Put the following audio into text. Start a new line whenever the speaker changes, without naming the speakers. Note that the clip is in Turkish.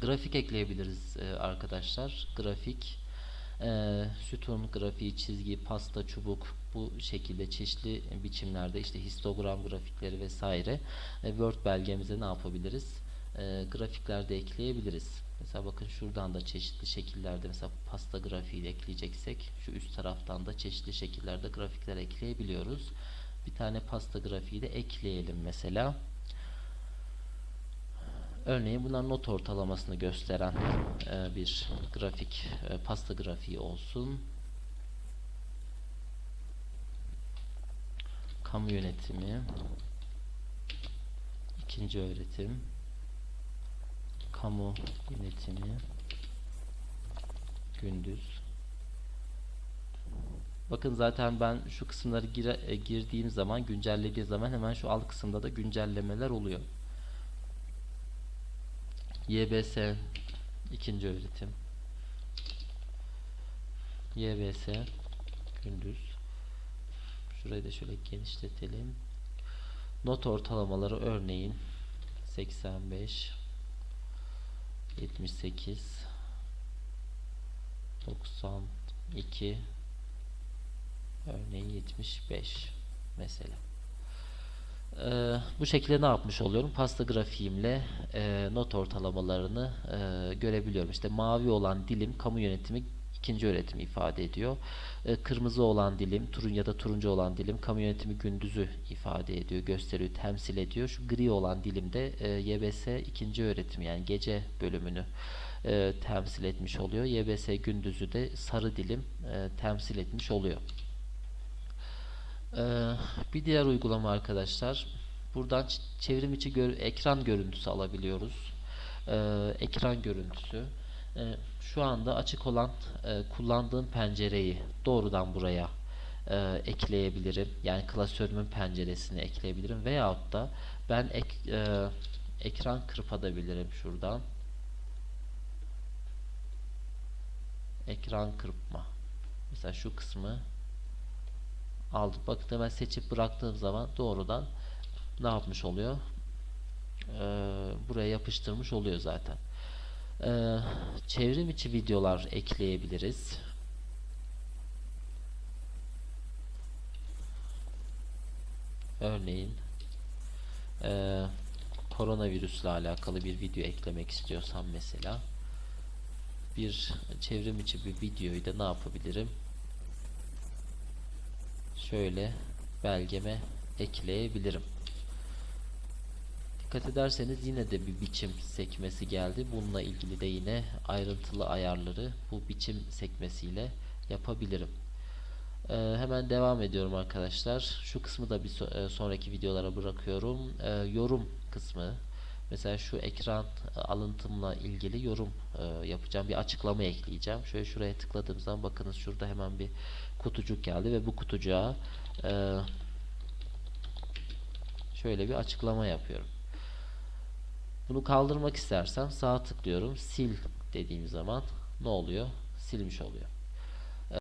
grafik ekleyebiliriz e, arkadaşlar. Grafik, e, sütun, grafiği, çizgi, pasta, çubuk bu şekilde çeşitli biçimlerde işte histogram grafikleri vesaire e, Word belgemize ne yapabiliriz? E, grafikler de ekleyebiliriz. Mesela bakın şuradan da çeşitli şekillerde mesela pasta grafiği ekleyeceksek şu üst taraftan da çeşitli şekillerde grafikler ekleyebiliyoruz. Bir tane pasta grafiği de ekleyelim mesela. Örneğin bunlar not ortalamasını gösteren e, bir grafik, e, pasta grafiği olsun. Kamu yönetimi, ikinci öğretim, kamu yönetimi, gündüz. Bakın zaten ben şu kısımları gire, e, girdiğim zaman, güncellediği zaman hemen şu alt kısımda da güncellemeler oluyor. YBS ikinci öğretim YBS gündüz. Şurayı da şöyle genişletelim. Not ortalamaları örneğin 85 78 92 örneğin 75 mesela ee, bu şekilde ne yapmış oluyorum? Pasta grafiğimle e, not ortalamalarını e, görebiliyorum. İşte mavi olan dilim kamu yönetimi ikinci öğretimi ifade ediyor. E, kırmızı olan dilim, turun ya da turuncu olan dilim kamu yönetimi gündüzü ifade ediyor, gösteriyor, temsil ediyor. Şu gri olan dilim de e, YBS ikinci öğretim yani gece bölümünü e, temsil etmiş oluyor. YBS gündüzü de sarı dilim e, temsil etmiş oluyor. Ee, bir diğer uygulama arkadaşlar. Buradan çevrim içi gör- ekran görüntüsü alabiliyoruz. Ee, ekran görüntüsü. Ee, şu anda açık olan e, kullandığım pencereyi doğrudan buraya e, ekleyebilirim. Yani klasörümün penceresini ekleyebilirim. Veyahut da ben ek, e, ekran kırpabilirim şuradan. Ekran kırpma. Mesela şu kısmı aldım. Bakın hemen seçip bıraktığım zaman doğrudan ne yapmış oluyor? Ee, buraya yapıştırmış oluyor zaten. Ee, çevrim içi videolar ekleyebiliriz. Örneğin e, koronavirüsle alakalı bir video eklemek istiyorsam mesela bir çevrim içi bir videoyu da ne yapabilirim? Şöyle belgeme ekleyebilirim. Dikkat ederseniz yine de bir biçim sekmesi geldi. Bununla ilgili de yine ayrıntılı ayarları bu biçim sekmesiyle yapabilirim. Ee, hemen devam ediyorum arkadaşlar. Şu kısmı da bir so e, sonraki videolara bırakıyorum. Ee, yorum kısmı. Mesela şu ekran e, alıntımla ilgili yorum e, yapacağım. Bir açıklama ekleyeceğim. Şöyle şuraya tıkladığım zaman bakınız şurada hemen bir kutucuk geldi ve bu kutucuğa e, şöyle bir açıklama yapıyorum. Bunu kaldırmak istersem sağ tıklıyorum. Sil dediğim zaman ne oluyor? Silmiş oluyor.